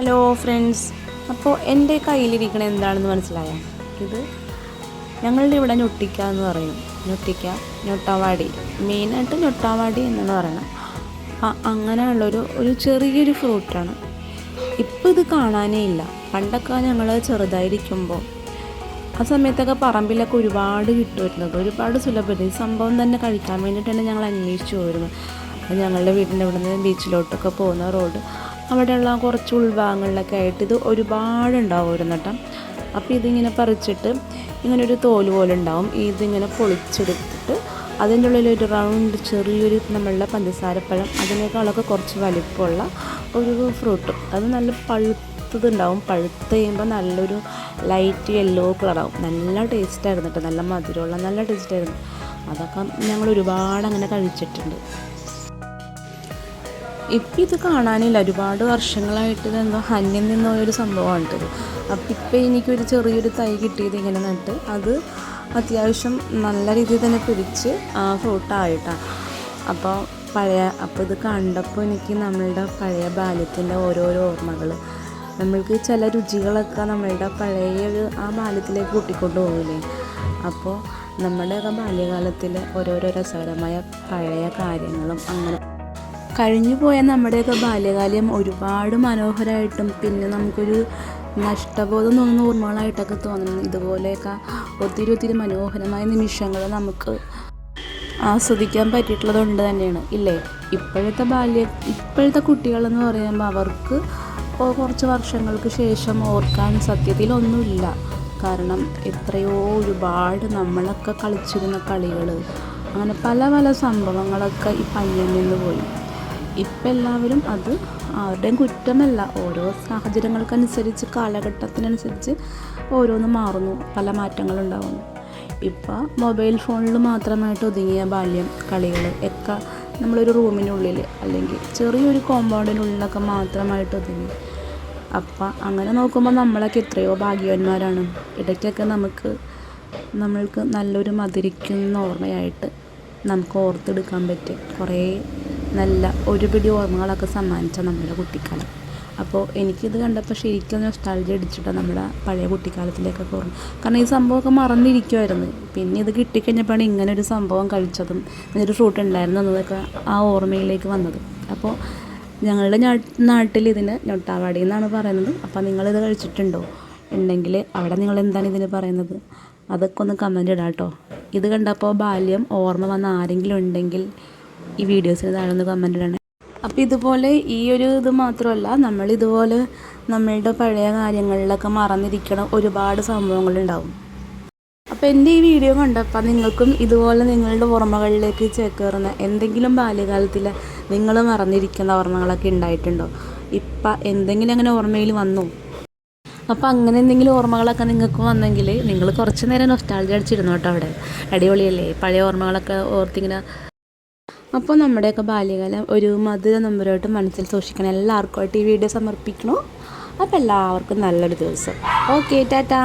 Hello friends അപ്പോൾ എന്റെ കയ്യിലിരിക്കണ എന്താണെന്ന് മനസ്സിലായോ? ഇത് ഞങ്ങളുടെ ഇവിടെ ഞൊട്ടിക്ക എന്ന് പറയും. ഞൊട്ടിക്ക ഞൊട്ടാവാടി. മെയിനായിട്ട് ഞൊട്ടാവാടി എന്നാണ് പറയുന്നത് ആ അങ്ങനെയുള്ളൊരു ഒരു ചെറിയൊരു ഫ്രൂട്ടാണ്. ഇപ്പോൾ ഇത് കാണാനേ ഇല്ല. പണ്ടൊക്കെ ഞങ്ങൾ ചെറുതായിരിക്കുമ്പോൾ ആ സമയത്തൊക്കെ പറമ്പിലൊക്കെ ഒരുപാട് കിട്ടുമായിരുന്നത്. ഒരുപാട് സുലഭത ഈ സംഭവം തന്നെ കഴിക്കാൻ വേണ്ടിയിട്ടാണ് ഞങ്ങൾ അന്വേഷിച്ചു പോയിരുന്നത്. ഞങ്ങളുടെ വീടിന്റെ ഇവിടുന്ന് ബീച്ചിലോട്ടൊക്കെ പോകുന്ന റോഡ് അവിടെയുള്ള കുറച്ച് ഉൾഭാഗങ്ങളിലൊക്കെ ആയിട്ട് ഇത് ഒരുപാട് ഉണ്ടാവുമായിരുന്നു കേട്ടോ. അപ്പോൾ ഇതിങ്ങനെ പറിച്ചിട്ട് ഇങ്ങനെ ഒരു തോൽ പോലെ ഉണ്ടാവും. ഇതിങ്ങനെ പൊളിച്ചെടുത്തിട്ട് അതിന്റെ ഉള്ളിൽ ഒരു റൗണ്ട് ചെറിയൊരു നമ്മളുടെ പഞ്ചസാരപ്പഴം അതിനേക്കാളൊക്കെ കുറച്ച് വലിപ്പമുള്ള ഒരു ഫ്രൂട്ട് അത് നല്ല പഴുത്തതുണ്ടാവും. പഴുത്ത് കഴിയുമ്പോൾ നല്ലൊരു ലൈറ്റ് യെല്ലോ കളറാവും നല്ല ടേസ്റ്റായിരുന്നു കേട്ടോ. നല്ല മധുരമുള്ള നല്ല ടേസ്റ്റായിരുന്നു അതൊക്കെ ഞങ്ങൾ ഒരുപാട് അങ്ങനെ കഴിച്ചിട്ടുണ്ട്. ഇപ്പം ഇത് കാണാനില്ല. ഒരുപാട് വർഷങ്ങളായിട്ട് ഇതെന്തോ അന്യം നിന്നൊരു സംഭവമാണ് ഇത്. അപ്പം ഇപ്പം എനിക്കൊരു ചെറിയൊരു തൈ കിട്ടിയത് ഇങ്ങനെ നട്ട് അത് അത്യാവശ്യം നല്ല രീതിയിൽ തന്നെ പിടിച്ച് ഫ്രൂട്ടായിട്ടാണ് അപ്പോൾ പഴയ അപ്പോൾ ഇത് കണ്ടപ്പോൾ എനിക്ക് നമ്മളുടെ പഴയ ബാല്യത്തിന്റെ ഓരോരോ ഓർമ്മകൾ നമ്മൾക്ക് ചില രുചികളൊക്കെ നമ്മളുടെ പഴയ ഒരു ആ ബാല്യത്തിലേക്ക് കൂട്ടിക്കൊണ്ട് പോകില്ലേ അപ്പോൾ നമ്മുടെയൊക്കെ ബാല്യകാലത്തിൽ ഓരോരോ രസകരമായ പഴയ കാര്യങ്ങളും അങ്ങനെ കഴിഞ്ഞു പോയ നമ്മുടെയൊക്കെ ബാല്യകാലം ഒരുപാട് മനോഹരമായിട്ടും പിന്നെ നമുക്കൊരു നഷ്ടബോധം തോന്നുന്ന ഓർമ്മകളായിട്ടൊക്കെ തോന്നുന്നു. ഇതുപോലെയൊക്കെ ഒത്തിരി ഒത്തിരി മനോഹരമായ നിമിഷങ്ങൾ നമുക്ക് ആസ്വദിക്കാൻ പറ്റിയിട്ടുള്ളത് കൊണ്ട് തന്നെയാണ്. ഇല്ലേ? ഇപ്പോഴത്തെ ബാല്യ ഇപ്പോഴത്തെ കുട്ടികളെന്ന് പറയുമ്പോൾ അവർക്ക് കുറച്ച് വർഷങ്ങൾക്ക് ശേഷം ഓർക്കാൻ സത്യത്തിലൊന്നുമില്ല കാരണം എത്രയോ ഒരുപാട് നമ്മളൊക്കെ കളിച്ചിരുന്ന കളികൾ അങ്ങനെ പല പല സംഭവങ്ങളൊക്കെ ഈ പയ്യൻ നിന്ന് പോയി. ഇപ്പം എല്ലാവരും അത് ആരുടെയും കുറ്റമല്ല. ഓരോ സാഹചര്യങ്ങൾക്കനുസരിച്ച് കാലഘട്ടത്തിനനുസരിച്ച് ഓരോന്ന് മാറുന്നു. പല മാറ്റങ്ങളുണ്ടാകുന്നു ഇപ്പം മൊബൈൽ ഫോണിൽ മാത്രമായിട്ട് ഒതുങ്ങിയ ബാല്യം കളികൾ ഒക്കെ നമ്മളൊരു റൂമിനുള്ളിൽ അല്ലെങ്കിൽ ചെറിയൊരു കോമ്പൗണ്ടിനുള്ളിലൊക്കെ മാത്രമായിട്ട് ഒതുങ്ങി. അപ്പം അങ്ങനെ നോക്കുമ്പോൾ നമ്മളൊക്കെ എത്രയോ ഭാഗ്യവാന്മാരാണ്. ഇടയ്ക്കൊക്കെ നമുക്ക് നമ്മൾക്ക് നല്ലൊരു മധുരിക്കുന്ന ഓർമ്മയായിട്ട് നമുക്ക് ഓർത്തെടുക്കാൻ പറ്റും. കുറേ നല്ല ഒരുപിടി ഓർമ്മകളൊക്കെ സമ്മാനിച്ച നമ്മുടെ കുട്ടിക്കാലം. അപ്പോൾ എനിക്കിത് കണ്ടപ്പോൾ ശരിക്കും നൊസ്റ്റാൾജി അടിച്ചിട്ടാണ് നമ്മുടെ പഴയ കുട്ടിക്കാലത്തിലേക്കൊക്കെ ഓർമ്മ. കാരണം ഈ സംഭവമൊക്കെ മറന്നിരിക്കുമായിരുന്നു പിന്നെ ഇത് കിട്ടിക്കഴിഞ്ഞപ്പോഴാണ് ഇങ്ങനെ ഒരു സംഭവം കഴിച്ചതും ഒരു ഫ്രൂട്ട് ഉണ്ടായിരുന്നു എന്നതൊക്കെ ആ ഓർമ്മയിലേക്ക് വന്നത്. അപ്പോൾ ഞങ്ങളുടെ നാട്ടിൽ ഇതിന് ഞൊട്ടാവാടി എന്നാണ് പറയുന്നത്. അപ്പോൾ നിങ്ങളിത് കഴിച്ചിട്ടുണ്ടോ? ഉണ്ടെങ്കിൽ അവിടെ നിങ്ങൾ എന്താണ് ഇതിന് പറയുന്നത്? അതൊക്കെ ഒന്ന് കമന്റ് ഇടാം കേട്ടോ ഇത് കണ്ടപ്പോൾ ബാല്യം ഓർമ്മ വന്ന ആരെങ്കിലും ഉണ്ടെങ്കിൽ ഈ വീഡിയോസിന് താഴെ കമന്റ് ഇടണേ. അപ്പോൾ ഇതുപോലെ ഈ ഒരു ഇത് മാത്രമല്ല നമ്മൾ ഇതുപോലെ നമ്മളുടെ പഴയ കാര്യങ്ങളിലൊക്കെ മറന്നിരിക്കണം ഒരുപാട് സംഭവങ്ങളുണ്ടാവും. അപ്പോൾ എന്റെ ഈ വീഡിയോ കണ്ടപ്പോൾ നിങ്ങൾക്കും ഇതുപോലെ നിങ്ങളുടെ ഓർമ്മകളിലേക്ക് ചേക്കേറുന്ന എന്തെങ്കിലും ബാല്യകാലത്തിൽ നിങ്ങൾ മറന്നിരിക്കുന്ന ഓർമ്മകളൊക്കെ ഉണ്ടായിട്ടുണ്ടോ? ഇപ്പം എന്തെങ്കിലും അങ്ങനെ ഓർമ്മയിൽ വന്നു? അപ്പോൾ അങ്ങനെ എന്തെങ്കിലും ഓർമ്മകളൊക്കെ നിങ്ങൾക്ക് വന്നെങ്കിൽ നിങ്ങൾ കുറച്ച് നേരം നൊസ്റ്റാൾജി അടിച്ചിരുന്നു കേട്ടോ അവിടെ. അടിപൊളിയല്ലേ? പഴയ ഓർമ്മകളൊക്കെ ഓർത്തിങ്ങനെ അപ്പോൾ നമ്മുടെയൊക്കെ ബാല്യകാലം ഒരു മധുര നമ്പറായിട്ട് മനസ്സിൽ സൂക്ഷിക്കണം. എല്ലാവർക്കുമായിട്ട് ഈ വീഡിയോ സമർപ്പിക്കണോ? അപ്പോൾ എല്ലാവർക്കും നല്ലൊരു ദിവസം. Okay tata.